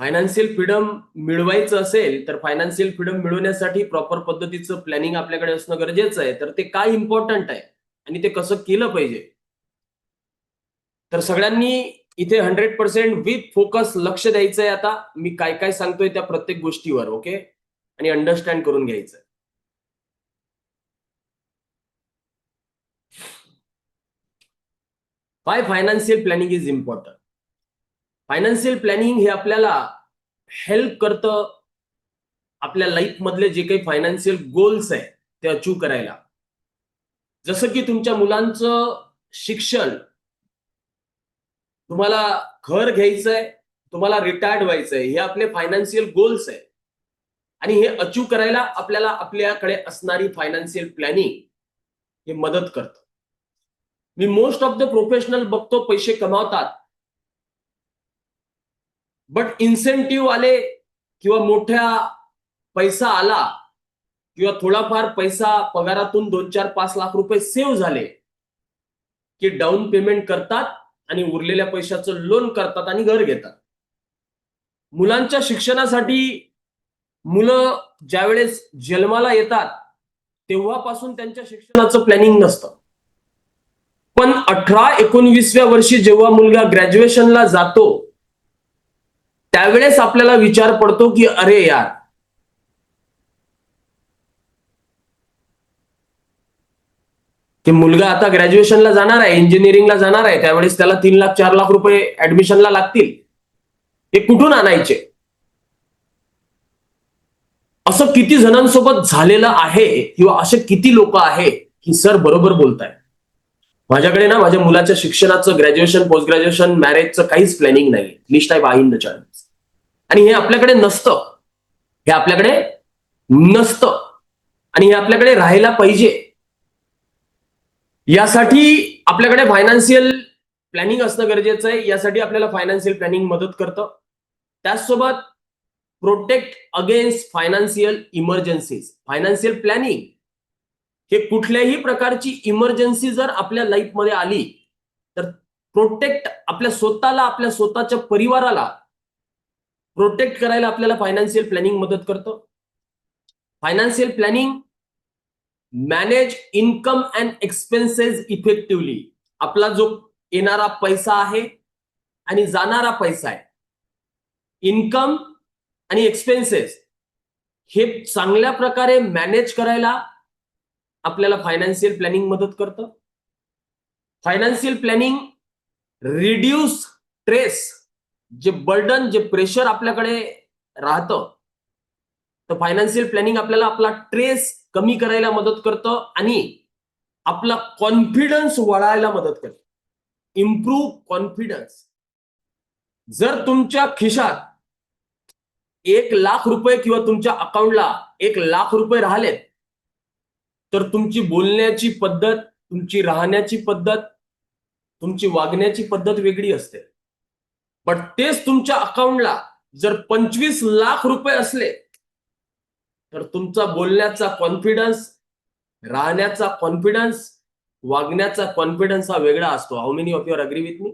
Financial freedom मिळवायचं असेल तर फायनान्शियल फ्रीडम मिळवण्यासाठी प्रॉपर पद्धतीचं प्लॅनिंग आपल्याकडे असणं गरजेचं आहे. तर ते काय इम्पॉर्टंट आहे? आणि ते कसं केलं पाहिजे? तर सगळ्यांनी इथे हंड्रेड पर्सेंट विथ फोकस लक्ष द्यायचंय आता. मी काय काय सांगतोय त्या प्रत्येक गोष्टीवर ओके आणि अंडरस्टँड करून घ्यायचं why financial planning is important financial planning हे आपल्याला हेल्प करतं आपल्या लाईफ मधले जे काही फायनान्शियल गोल्स आहे ते अचीव करायला. जसं की तुमच्या मुलांचं शिक्षण तुम्हाला घर घ्यायचंय तुम्हाला रिटायर्ड व्हायचंय हे आपले फायनान्शियल गोल्स आहे. आणि हे अचीव करायला आपल्याला आपल्याकडे असणारी फायनान्शियल प्लॅनिंग हे मदत करतं. मी मोस्ट ऑफ द प्रोफेशनल बघतो पैसे कमावतात. बट इन्सेंटिव्ह आले किंवा मोठ्या पैसा आला किंवा थोडाफार पैसा पगारातून दोन चार पाच लाख रुपये सेव्ह झाले की डाऊन पेमेंट करतात आणि उरलेल्या पैशाचं लोन करतात आणि घर घेतात. मुलांच्या शिक्षणासाठी मुलं ज्यावेळेस जन्माला येतात तेव्हापासून त्यांच्या शिक्षणाचं प्लॅनिंग नसतं. पण अठरा एकोणवीसव्या वर्षी जेव्हा मुलगा ग्रॅज्युएशनला जातो त्यावेळेस आपल्याला विचार पडतो की अरे यार की मुलगा आता ग्रॅज्युएशनला जाणार आहे इंजिनिअरिंगला जाणार आहे त्यावेळेस त्याला तीन लाख चार लाख रुपये ऍडमिशनला लागतील. ते कुठून आणायचे? असं किती जणांसोबत झालेलं आहे किंवा असे किती लोक आहे की सर बरोबर बोलताय माझ्याकडे ना माझ्या मुलाच्या शिक्षणाचं ग्रॅज्युएशन पोस्ट ग्रॅज्युएशन मॅरेजचं काहीच प्लॅनिंग नाही लिस्ट आहे बाईन द आणि हे आपल्याकडे नसतं. हे आपल्याकडे नसतं. आणि हे आपल्याकडे राहायला पाहिजे. यासाठी आपल्याकडे फायनान्शियल प्लॅनिंग असणं गरजेचं आहे. यासाठी आपल्याला फायनान्शियल प्लॅनिंग मदत करतं. त्याचसोबत protect against financial emergencies financial planning हे कुठल्याही प्रकारची इमर्जन्सी जर आपल्या लाईफमध्ये आली तर प्रोटेक्ट आपल्या स्वतःला आपल्या स्वतःच्या परिवाराला प्रोटेक्ट करायला आपल्याला फायनान्शियल प्लॅनिंग मदत करतं. Financial planning manage income and expenses effectively आपला जो येणारा पैसा आहे आणि जाणारा पैसा आहे इन्कम आणि एक्सपेन्सेस हे चांगल्या प्रकारे मॅनेज करायला आपल्याला फायनान्शियल प्लॅनिंग मदत करतं. फायनान्शियल प्लॅनिंग रिड्यूस स्ट्रेस जे बर्डन जे प्रेशर आपल्याकडे राहतं. तर फायनान्शियल प्लॅनिंग आपल्याला आपला ट्रेस कमी करायला मदत करतं आणि आपला कॉन्फिडन्स वाढायला मदत करतं. इम्प्रूव्ह कॉन्फिडन्स जर तुमच्या खिशात एक लाख रुपये किंवा तुमच्या अकाउंटला एक लाख रुपये राहिलेत तर तुमची बोलण्याची पद्धत तुमची राहण्याची पद्धत तुमची वागण्याची पद्धत वेगळी असते. पण तेच तुमच्या अकाउंटला जर पंचवीस लाख रुपये असले तर तुमचा बोलण्याचा कॉन्फिडन्स राहण्याचा कॉन्फिडन्स वागण्याचा कॉन्फिडन्स हा वेगळा असतो. How many of your agree with me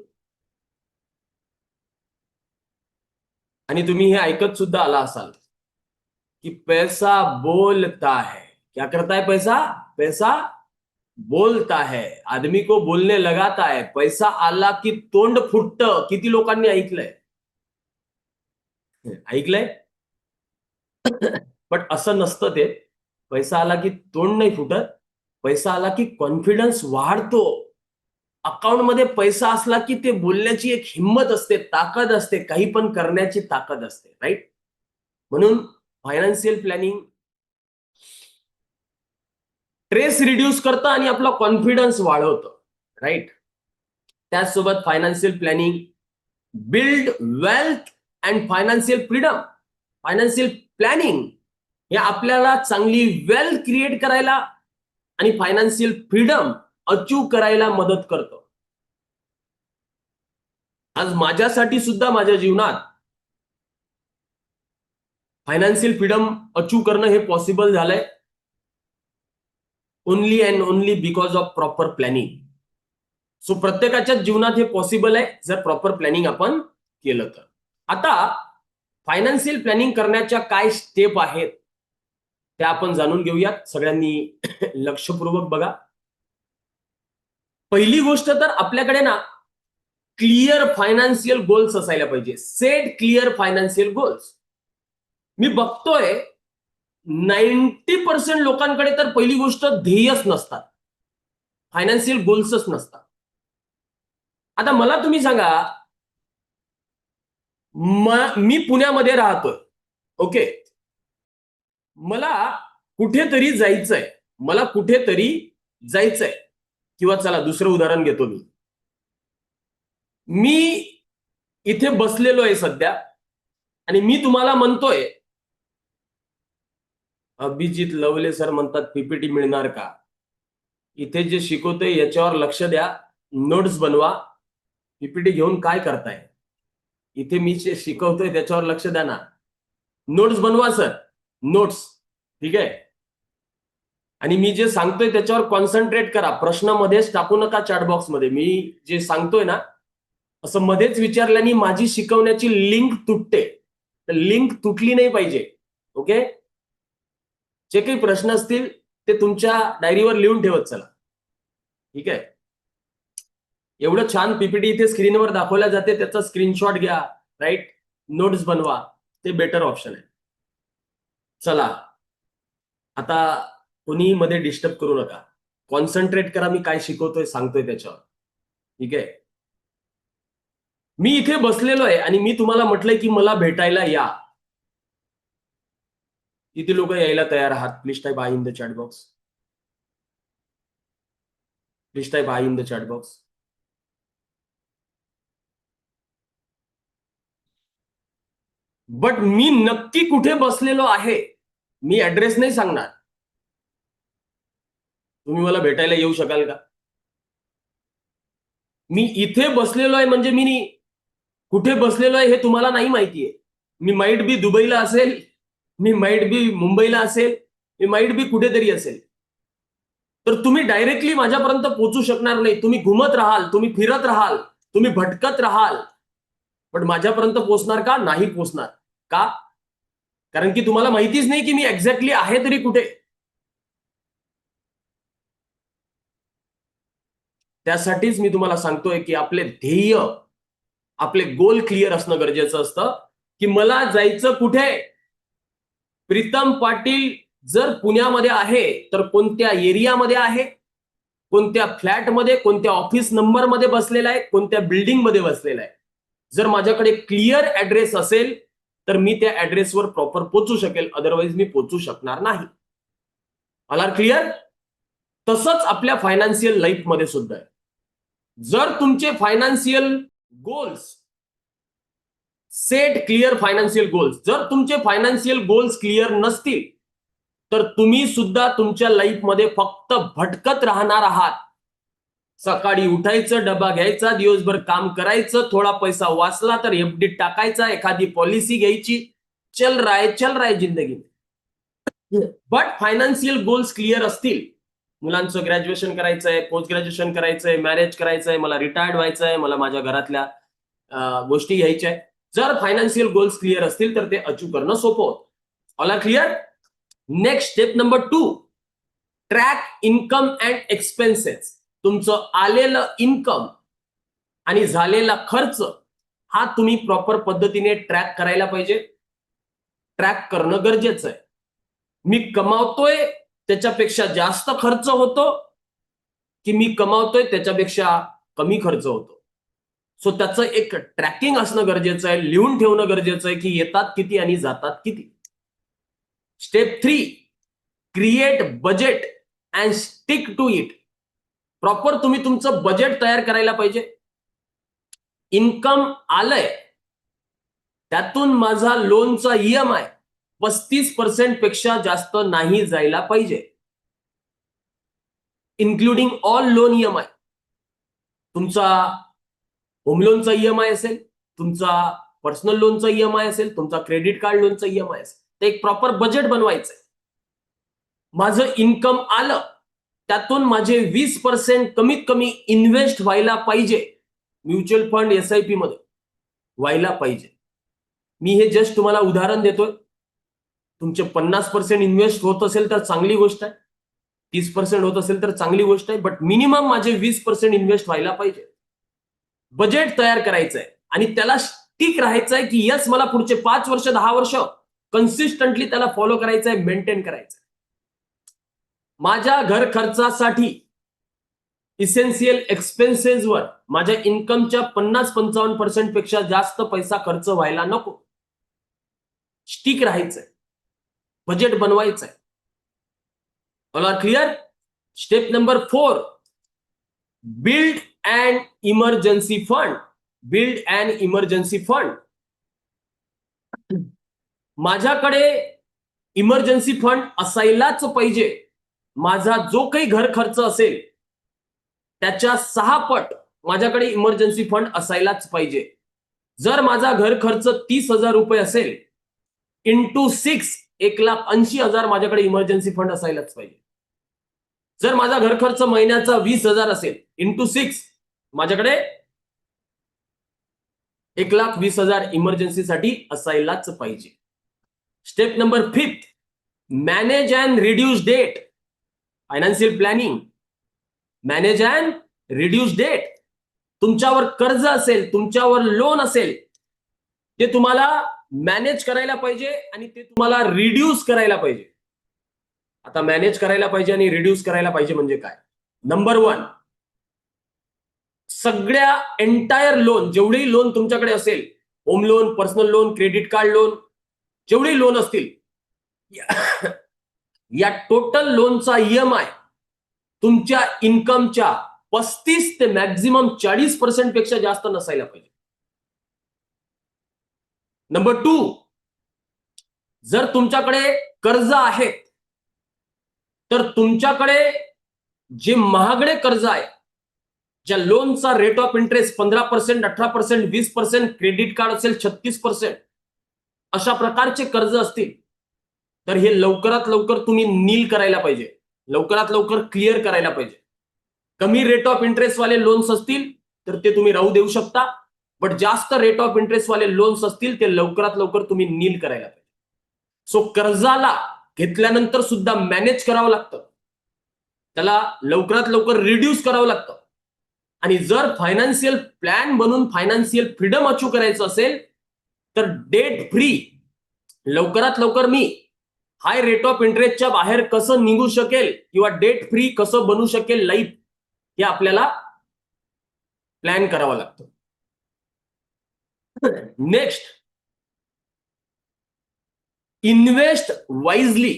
आणि तुम्ही हे ऐकत सुद्धा आला असाल की पैसा बोलता है क्या करता है पैसा? पैसा बोलता है। आदमी को बोलने लगाता है। पैसा आला की तोंड फुटत। किती लोकांनी ऐकलंय? ऐकलंय? पण असं नसतं ते. पैसा आला की तोंड नाही फुटत. पैसा आला की कॉन्फिडन्स वाढतो. अकाउंटमध्ये पैसा असला की ते बोलण्याची एक हिंमत असते ताकद असते. काही पण करण्याची ताकद असते राईट म्हणून फायनान्शियल प्लॅनिंग स्ट्रेस रिड्यूस करतं आणि आपला कॉन्फिडन्स वाढवतं. राईट त्याचसोबत financial planning build wealth and financial freedom financial planning हे आपल्याला चांगली वेल्थ क्रिएट करायला आणि फायनान्शियल फ्रीडम अचीव करायला मदत करतं. आज माझ्यासाठी सुद्धा माझ्या जीवनात फायनान्शियल फ्रीडम अचीव करणं हे पॉसिबल झालंय. Only and only because of proper planning so प्रत्येकाच्या जीवनात हे पॉसिबल आहे जर प्रॉपर प्लॅनिंग आपण केलं तर. आता फायनान्शियल प्लॅनिंग करण्याच्या काय स्टेप आहेत त्या आपण जाणून घेऊयात. सगळ्यांनी लक्षपूर्वक बघा. पहिली गोष्ट तर आपल्याकडे ना क्लिअर फायनान्शियल गोल्स असायला पाहिजे. सेट क्लिअर फायनान्शियल गोल्स मी बघतोय नाईन्टी पर्सेंट लोकांकडे तर पहिली गोष्ट ध्येयच नसतात. फायनान्शियल गोल्सच नसतात. आता मला तुम्ही सांगा मी पुण्यामध्ये राहतोय ओके? मला कुठेतरी जायचंय मला कुठेतरी जायचंय. किंवा चला दुसरं उदाहरण घेतो मी. मी इथे बसलेलो आहे सध्या आणि मी तुम्हाला म्हणतोय अभिजित लवले सर म्हणतात पीपीटी मिळणार का? इथे जे शिकवतोय याच्यावर लक्ष द्या नोट्स बनवा. पीपीटी घेऊन काय करताय? इथे मी जे शिकवतोय त्याच्यावर लक्ष द्या ना. नोट्स बनवा सर नोट्स ठीक आहे? आणि मी जे सांगतोय त्याच्यावर कॉन्सन्ट्रेट करा. प्रश्नामध्येच टाकू नका चॅटबॉक्समध्ये मी जे सांगतोय ना असं मध्येच विचारल्याने माझी शिकवण्याची लिंक तुटते. तर लिंक तुटली नाही पाहिजे. ओके जे काही प्रश्न असतील ते तुमच्या डायरीवर लिहून ठेवत चला. ठीक आहे? एवढं छान पीपीटी इथे स्क्रीनवर दाखवल्या जाते त्याचा स्क्रीनशॉट घ्या राईट नोट्स बनवा ते बेटर ऑप्शन आहे. चला. आता कोणी मध्ये डिस्टर्ब करू नका. कॉन्सन्ट्रेट करा मी काय शिकवतोय सांगतोय त्याच्यावर. ठीक आहे? मी इथे बसलेलो आहे आणि मी तुम्हाला म्हटलंय की मला भेटायला या. किती लोक यायला तयार आहात. Please type I in the chat box. Please type I in the chat box. But मी नक्की कुठे बसलेलो आहे मी ऍड्रेस नाही सांगणार. तुम्ही मला भेटायला येऊ शकाल का? मी इथे बसलेलो आहे म्हणजे मी कुठे बसलेलो आहे हे तुम्हाला नाही माहितीये. मी माईट बी दुबईला असेल मी माईट बी मुंबईला असेल मी माईट बी कुठेतरी असेल. तर तुम्ही डायरेक्टली माझ्यापर्यंत पोहोचू शकणार नाही. तुम्ही घुमत राहाल तुम्ही फिरत राहाल तुम्ही भटकत राहाल. पण माझ्यापर्यंत पोहोचणार का? नाही पोहोचणार का? कारण की तुम्हाला माहितीच नाही की मी एक्झॅक्टली आहे तरी कुठे. त्यासाठीच मी तुम्हाला सांगतोय की आपले ध्येय आपले गोल क्लिअर असणं गरजेचं असतं की मला जायचं कुठे? प्रीतम पाटील जर पुण्यामध्ये आहे तर कोणत्या एरियामध्ये आहे? कोणत्या फ्लॅटमध्ये कोणत्या ऑफिस नंबरमध्ये बसलेला आहे कोणत्या बिल्डिंगमध्ये बसलेला आहे? जर माझ्याकडे क्लिअर ऍड्रेस असेल तर मी त्या ऍड्रेसवर प्रॉपर पोचू शकेल अदरवाईज मी पोचू शकणार नाही. मला क्लिअर? तसंच आपल्या फायनान्शियल लाईफमध्ये सुद्धा आहे. जर तुमचे financial goals set clear financial goals जर तुमचे फायनान्शियल गोल्स क्लिअर नसतील तर तुम्ही सुद्धा तुमच्या लाईफमध्ये फक्त भटकत राहणार आहात. सकाळी उठायचं डबा घ्यायचा दिवसभर काम करायचं थोडा पैसा वाचला तर एफडी टाकायचा एखादी पॉलिसी घ्यायची. चल राय चल राय जिंदगी बट फायनान्शियल गोल्स क्लिअर असतील. मुलांचं ग्रॅज्युएशन करायचंय पोस्ट ग्रॅज्युएशन करायचंय मॅरेज करायचंय मला रिटायर्ड व्हायचंय मला माझ्या घरातल्या गोष्टी घ्यायच्या आहेत जर फायनान्शियल गोल्स क्लिअर असतील तर ते अचीव करणं सोपं होतं. All clear next step number two track income and expenses तुमचं आलेलं इन्कम आणि झालेला खर्च हा तुम्ही प्रॉपर पद्धतीने ट्रॅक करायला पाहिजे. ट्रॅक करणं गरजेचं आहे. मी कमावतोय त्याच्यापेक्षा जास्त खर्च होतो की मी कमावतोय त्याच्यापेक्षा कमी खर्च होतो? सो त्याचं एक ट्रॅकिंग असणं गरजेचं आहे लिहून ठेवणं गरजेचं आहे की येतात किती आणि जातात किती. Step three create budget and stick to it proper तुम्ही तुमचं बजेट तयार करायला पाहिजे. इन्कम आलंय. त्यातून माझा लोनचा ईएमआय पस्तीस पर्सेंटपेक्षा जास्त नाही जायला पाहिजे. इन्क्लुडिंग ऑल लोन ईएमआय तुमचा होम लोनचा ईएमआय असेल तुमचा पर्सनल लोनचा ईएमआय असेल तुमचा क्रेडिट कार्ड लोनचा ईएमआय असेल ते एक प्रॉपर बजेट बनवायचंय. माझं इन्कम आलं त्यातून माझे वीस पर्सेंट कमीत कमी इन्व्हेस्ट व्हायला पाहिजे mutual fund S I P मध्ये व्हायला पाहिजे. मी हे जस्ट तुम्हाला उदाहरण देतोय. तुमचे पन्नास पर्सेंट इन्व्हेस्ट होत असेल तर चांगली गोष्ट आहे. तीस पर्सेंट होत असेल तर चांगली गोष्ट आहे बट मिनिमम माझे वीस पर्सेंट इन्व्हेस्ट व्हायला पाहिजे. बजेट तयार करायचंय. आणि त्याला स्टिक राहायचंय की यस मला पुढचे पाच वर्ष दहा वर्ष कन्सिस्टंटली त्याला फॉलो करायचंय मेंटेन करायचंय. माझ्या घर खर्चासाठी इसेन्शियल एक्सपेन्सेसवर माझ्या इन्कमच्या पन्नास पंचावन्न पर्सेंटपेक्षा जास्त पैसा खर्च व्हायला नको. स्टिक राहायचंय. Budget बनवायचंय. All are clear step number four build and emergency fund build and emergency fund माझ्याकडे इमर्जन्सी फंड असायलाच पाहिजे. माझा जो काही घर खर्च असेल त्याच्या सहा पट माझ्याकडे इमर्जन्सी फंड असायलाच पाहिजे. जर माझा घर खर्च तीस हजार रुपये असेल इंटू सिक्स एक लाख ऐंशी हजार माझ्याकडे इमर्जन्सी फंड असायलाच पाहिजे. जर माझा घर खर्च महिन्याचा वीस हजार असेल इंटू सिक्स माझ्याकडे एक लाख वीस हजार इमर्जन्सीसाठी असायलाच पाहिजे. Step number fifth manage and reduce debt financial planning manage and reduce debt तुमच्यावर कर्ज असेल तुमच्यावर लोन असेल ते तुम्हाला मॅनेज करायला पाहिजे आणि ते तुम्हाला रिड्यूस करायला पाहिजे. आता मॅनेज करायला पाहिजे आणि रिड्यूस करायला पाहिजे म्हणजे काय? नंबर वन सगळ्या एंटायर लोन जेवढेही लोन तुमच्याकडे असेल home loan personal loan credit card loan जेवढेही लोन असतील या- या टोटल लोनचा ईएमआय तुमच्या इन्कमच्या पस्तीस ते मॅक्झिमम चाळीस पर्सेंटपेक्षा जास्त नसायला पाहिजे. नंबर टू जर तुमच्याकडे कर्ज आहेत तर तुमच्याकडे जे महागडे कर्ज आहे ज्या लोनचा रेट ऑफ इंटरेस्ट पंधरा पर्सेंट अठरा पर्सेंट वीस पर्सेंट क्रेडिट कार्ड असेल छत्तीस पर्सेंट अशा प्रकारचे कर्ज असतील तर हे लवकरात लवकर तुम्ही नील करायला पाहिजे. लवकरात लवकर क्लिअर करायला पाहिजे. कमी रेट ऑफ इंटरेस्ट वाले लोन्स असतील तर ते तुम्ही राहू देऊ शकता. बट जास्त रेट ऑफ इंटरेस्ट वाले लोन्स असतील ते लवकरात लवकर तुम्ही नील करायला पाहिजे. सो कर्जाला घेतल्यानंतर सुद्धा मॅनेज करावं लागतं. त्याला लवकरात लवकर रिड्यूस करावं लागतं. आणि जर फायनान्शियल प्लॅन बनून फायनान्शियल फ्रीडम अचीव करायचं असेल तर डेट फ्री लवकरात लवकर मी हाय रेट ऑफ इंटरेस्टच्या बाहेर कसं निघू शकेल किंवा डेट फ्री कसं बनू शकेल लाईफ हे आपल्याला प्लॅन करावा लागतो. Next invest wisely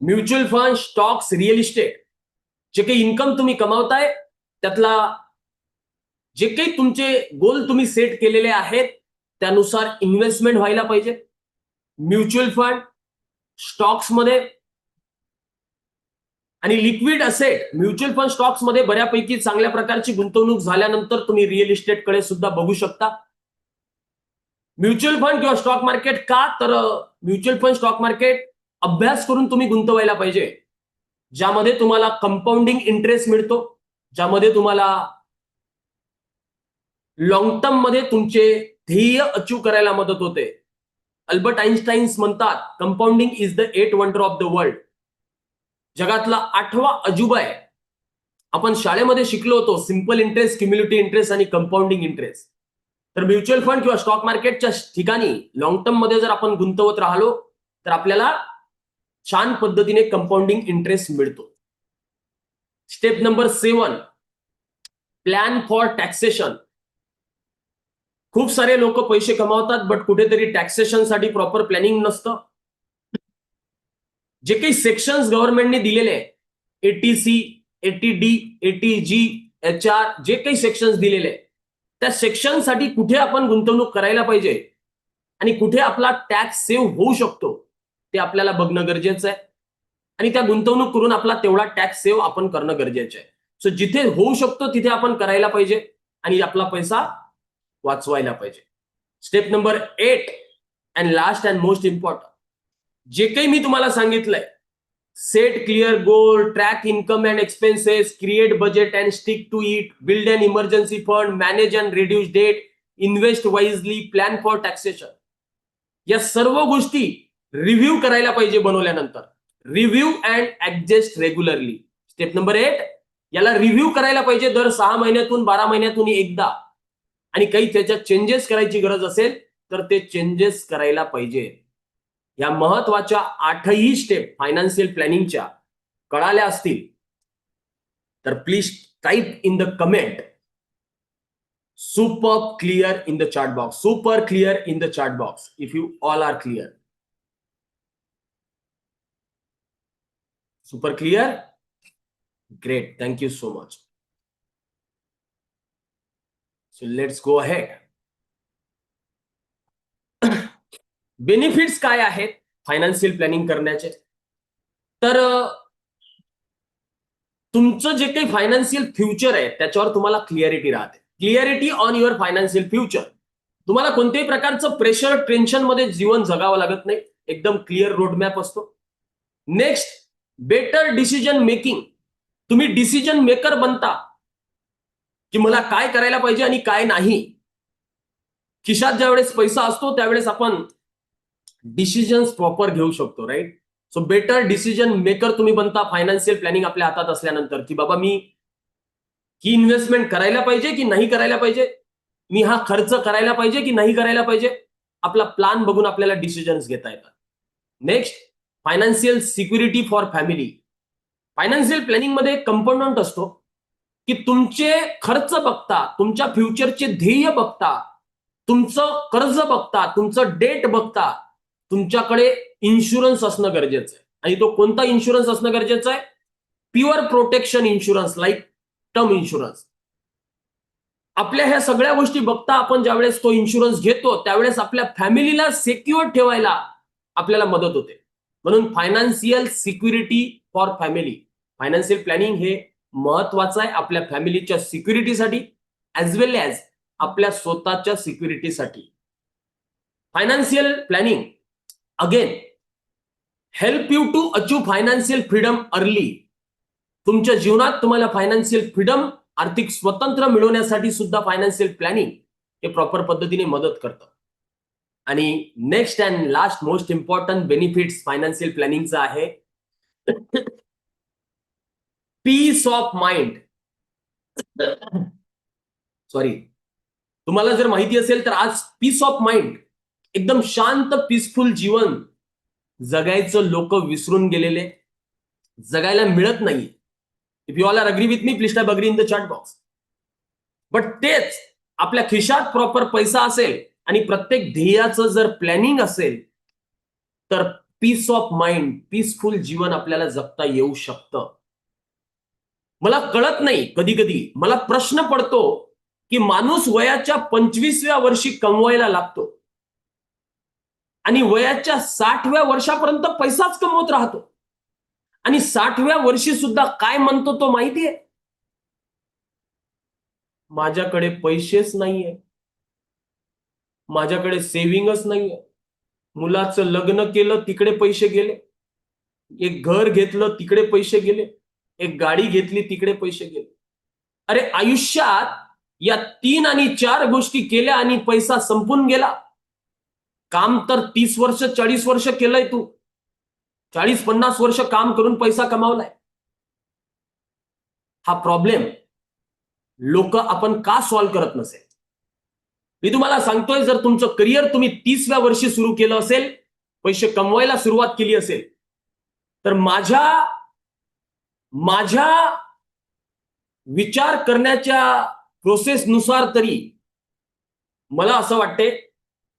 mutual fund stocks real estate जे काही इन्कम तुम्ही कमावताय त्यातला जे काही तुमचे गोल तुम्ही सेट केलेले आहेत त्यानुसार इन्व्हेस्टमेंट व्हायला पाहिजे. म्युच्युअल फंड स्टॉक्समध्ये आणि लिक्विड असेट म्युच्युअल फंड स्टॉक्समध्ये बऱ्यापैकी चांगल्या प्रकारची गुंतवणूक झाल्यानंतर तुम्ही रिअल इस्टेटकडे सुद्धा बघू शकता. म्युच्युअल फंड किंवा स्टॉक मार्केट का? तर म्युच्युअल फंड स्टॉक मार्केट अभ्यास करून तुम्ही गुंतवायला पाहिजे. ज्यामध्ये तुम्हाला कंपाऊंडिंग इंटरेस्ट मिळतो ज्यामध्ये तुम्हाला लॉंग टर्ममध्ये तुमचे ध्येय अचीव करायला मदत होते. अल्बर्ट आईन्स्टाईन्स म्हणतात compounding is the eight wonder of the world जगातला आठवा अजुबा आहे. आपण शाळेमध्ये शिकलो होतो सिंपल इंटरेस्ट क्युम्युनिटी इंटरेस्ट आणि कंपाऊंडिंग इंटरेस्ट तर म्युच्युअल फंड किंवा स्टॉक मार्केटच्या ठिकाणी लॉंग टर्ममध्ये जर आपण गुंतवत राहिलो तर आपल्याला छान पद्धतीने कंपाऊंडिंग इंटरेस्ट मिळतो. Step number seven plan for taxation खूप सारे लोक पैसे कमावतात बट कुठेतरी टॅक्सेशनसाठी प्रॉपर प्लॅनिंग नसतं. जे काही सेक्शन्स गव्हर्नमेंटने दिलेले आहे eighty C eighty D eighty G H R जे काही सेक्शन्स दिलेले आहे त्या सेक्शनसाठी कुठे आपण गुंतवणूक करायला पाहिजे? आणि कुठे आपला टॅक्स सेव्ह होऊ शकतो? ते आपल्याला बघणं गरजेचं आहे. आणि त्या गुंतवणूक करून आपला तेवढा टॅक्स सेव्ह आपण करणं गरजेचं आहे. सो जिथे होऊ शकतो तिथे आपण करायला पाहिजे आणि आपला पैसा वाचवायला पाहिजे. Step number eight and last and most important जे काही मी तुम्हाला सांगितलंय set clear goal track income and expenses create budget and stick to it build and emergency fund manage and reduce debt invest wisely plan for taxation या सर्व गोष्टी review करायला पाहिजे बनवल्यानंतर. Review and adjust regularly. Step number eight याला review करायला पाहिजे दर सहा महिन्यातून बारा महिन्यातून एकदा. आणि काही त्याच्यात चेंजेस करायची गरज असेल तर ते चेंजेस करायला पाहिजे. या महत्त्वाच्या आठही स्टेप फायनान्शियल प्लॅनिंगच्या कळाल्या असतील. तर please type in the comment super clear in the chart box super clear in the chart box if you all are clear super clear great thank you so much so let's go ahead benefits काय आहेत financial planning करण्याचे? तर तुमचं जे काही financial future आहे त्याच्यावर तुम्हाला क्लिअरिटी राहते. Clarity on your financial future तुम्हाला कोणत्याही प्रकारचं प्रेशर टेन्शनमध्ये जीवन जगावं लागत नाही. एकदम क्लिअर रोडमॅप असतो. नेक्स्ट बेटर डिसिजन मेकिंग तुम्ही डिसिजन मेकर बनता. की मला काय करायला पाहिजे आणि काय नाही. खिशात ज्यावेळेस पैसा असतो त्यावेळेस आपण डिसिजन प्रॉपर घेऊ शकतो right so better decision maker तुम्ही बनता फायनान्शियल प्लॅनिंग आपल्या हातात असल्यानंतर. की बाबा मी ही इन्व्हेस्टमेंट करायला पाहिजे की नाही करायला पाहिजे? मी हा खर्च करायला पाहिजे की नाही करायला पाहिजे? आपला प्लान बघून आपल्याला डिसिजन्स घेता येतात. Next financial security for family financial प्लॅनिंगमध्ये कंपोनंट असतो की तुमचे खर्च बघता तुमच्या फ्युचरचे ध्येय बघता तुमचं कर्ज बघता तुमचं डेट बघता तुमच्याकडे इन्शुरन्स असणं गरजेचं आहे. आणि तो कोणता इन्शुरन्स असणं गरजेचं आहे? Pure protection insurance like term insurance आपल्या ह्या सगळ्या गोष्टी बघता आपण ज्यावेळेस तो इन्शुरन्स घेतो त्यावेळेस आपल्या फॅमिलीला सेक्युअर ठेवायला आपल्याला मदत होते. म्हणून financial security for family financial planning हे महत्वाचं आहे आपल्या फॅमिलीच्या सिक्युरिटीसाठी ॲज वेल ॲज आपल्या स्वतःच्या सिक्युरिटीसाठी financial planning again help you to achieve financial freedom early तुमच्या जीवनात तुम्हाला फायनान्शियल फ्रीडम आर्थिक स्वतंत्र मिळवण्यासाठी सुद्धा फायनान्शियल प्लॅनिंग हे प्रॉपर पद्धतीने मदत करतं. आणि next and last most important benefits financial प्लॅनिंगचं आहे. पीस ऑफ माइंड सॉरी तुम्हाला जर माहिती असेल तर आज पीस ऑफ माइंड एकदम शांत पीसफुल जीवन जगायचं लोक विसरून गेलेले जगायला मिळत नाही. If you all are agree with me please agree in the chat box but तेच आपल्या खिशात प्रॉपर पैसा असेल आणि प्रत्येक ध्येयाचं जर प्लॅनिंग असेल तर पीस ऑफ माइंड पीसफुल जीवन आपल्याला जगता येऊ शकतं. मला कळत नाही कधी कधी मला प्रश्न पडतो की माणूस वयाच्या पंचवीसव्या वर्षी कमवायला लागतो. आणि वयाच्या साठव्या वर्षापर्यंत पैसाच कमवत राहतो. आणि साठव्या वर्षी सुद्धा काय म्हणतो तो माहितीये? माझ्याकडे पैसेच नाहीये. माझ्याकडे सेव्हिंगच नाहीये. मुलाचं लग्न केलं तिकडे पैसे गेले. एक घर घेतलं तिकडे पैसे गेले. एक गाडी घेतली तिकडे पैसे गेले. अरे आयुष्यात या तीन आणि चार गोष्टी केल्या आणि पैसा संपून गेला. काम तर तीस वर्ष चाळीस वर्ष केलंय तू. चाळीस पन्नास वर्ष काम करून पैसा कमावलाय. हा प्रॉब्लेम लोक आपण का सॉल्व्ह करत नसेल? मी तुम्हाला सांगतोय जर तुमचं करिअर तुम्ही तीसव्या वर्षी सुरू केलं असेल पैसे कमवायला सुरुवात केली असेल तर माझ्या माझ्या विचार करण्याच्या प्रोसेसनुसार तरी मला असं वाटते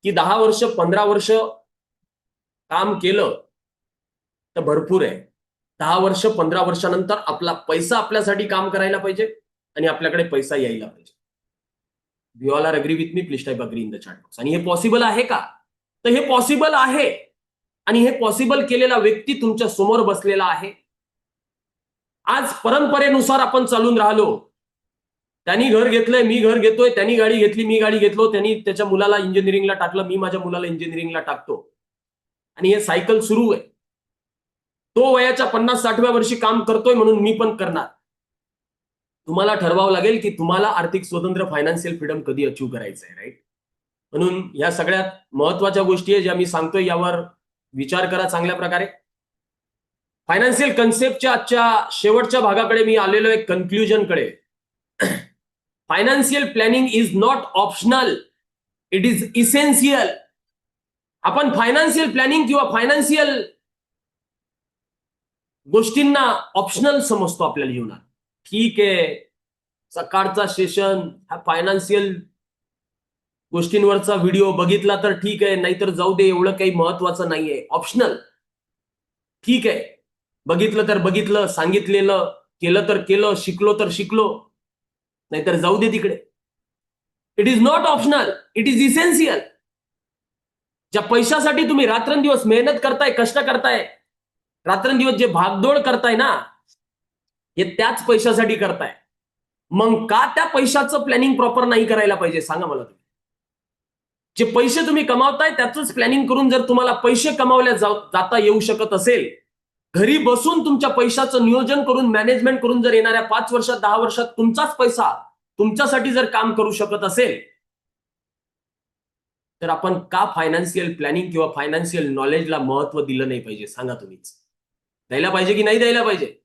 की दहा वर्ष पंधरा वर्ष काम केलं तर भरपूर आहे. दहा वर्ष पंधरा वर्षानंतर आपला पैसा आपल्यासाठी काम करायला पाहिजे आणि आपल्याकडे पैसा यायला पाहिजे. We all are agree with me please type agree in the chat box आणि हे पॉसिबल आहे का? तर हे पॉसिबल आहे. आणि हे पॉसिबल केलेला व्यक्ती तुमच्यासमोर बसलेला आहे. आज परंपरेनुसार आपण चालून राहिलो. त्यांनी घर घेतलंय मी घर घेतोय त्यांनी गाडी घेतली मी गाडी घेतलो त्यांनी त्याच्या मुलाला इंजिनिअरिंगला टाकलं मी माझ्या मुलाला इंजिनिअरिंगला टाकतो. आणि हे सायकल सुरू आहे. तो वयाच्या पन्नास साठव्या वर्षी काम करतोय म्हणून मी पण करणार. तुम्हाला ठरवावं लागेल की तुम्हाला आर्थिक स्वतंत्र फायनान्शियल फ्रीडम कधी अचीव करायचं आहे राईट म्हणून या सगळ्यात महत्त्वाच्या गोष्टी आहे ज्या मी सांगतोय यावर विचार करा चांगल्या प्रकारे. फायनान्शियल कन्सेप्टच्या आजच्या शेवटच्या भागाकडे मी आलेलो आहे कन्क्लुजनकडे financial planning is not optional it is essential आपण फायनान्शियल प्लॅनिंग किंवा फायनान्शियल गोष्टींना ऑप्शनल समजतो आपल्या जीवनात. ठीक आहे. सकाळचा सेशन हा फायनान्शियल गोष्टींवरचा व्हिडिओ बघितला तर ठीक आहे नाहीतर जाऊ दे एवढं काही महत्वाचं नाहीये. ऑप्शनल ठीक आहे. बघितलं तर बघितलं सांगितलेलं केलं तर केलं शिकलो तर शिकलो नाहीतर जाऊ दे तिकडे. It is not optional it is essential ज्या पैशासाठी तुम्ही रात्रंदिवस मेहनत करताय कष्ट करताय रात्रंदिवस जे भागदौड करताय ना हे त्याच पैशासाठी करताय. मग का त्या पैशाचं प्लॅनिंग प्रॉपर नाही करायला पाहिजे? सांगा मला तुम्ही. जे पैसे तुम्ही कमावताय त्याचंच प्लॅनिंग करून जर तुम्हाला पैसे कमावल्या जाव- जाता येऊ शकत असेल घरी बसून तुमच्या पैशाचं नियोजन करून मॅनेजमेंट करून जर येणाऱ्या पाच वर्षात दहा वर्षात तुमचाच पैसा तुमच्यासाठी जर काम करू शकत असेल तर आपण का फायनान्शियल प्लॅनिंग किंवा फायनान्शियल नॉलेजला महत्त्व दिलं नाही पाहिजे? सांगा तुम्हीच. द्यायला पाहिजे की नाही द्यायला पाहिजे?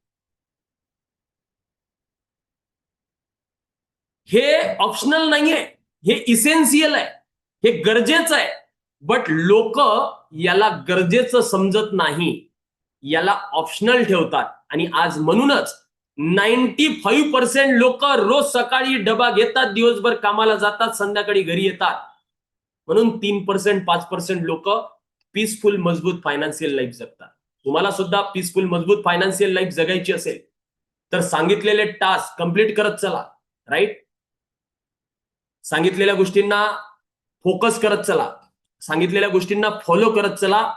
हे ऑप्शनल नाहीये. हे इसेन्शियल आहे. हे गरजेचं आहे. बट लोक याला गरजेचं समजत नाही. याला ऑप्शनल ठेवतात. आणि आज म्हणूनच नाईन्टी फाईव्ह पर्सेंट लोक रोज सकाळी डबा घेतात दिवसभर कामाला जातात संध्याकाळी घरी येतात. म्हणून तीन पर्सेंट पाच पर्सेंट लोक पीसफुल मजबूत फायनान्शियल लाईफ जगतात. तुम्हाला सुद्धा पीसफुल मजबूत फायनान्शियल लाईफ जगायची असेल तर सांगितलेले टास्क कंप्लीट करत चला राईट सांगितलेल्या गोष्टींना फोकस करत चला. सांगितलेल्या गोष्टींना फॉलो करत चला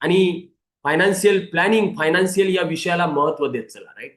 आणि फायनान्शियल प्लॅनिंग फायनान्शियल या विषयाला महत्त्व देत चला राईट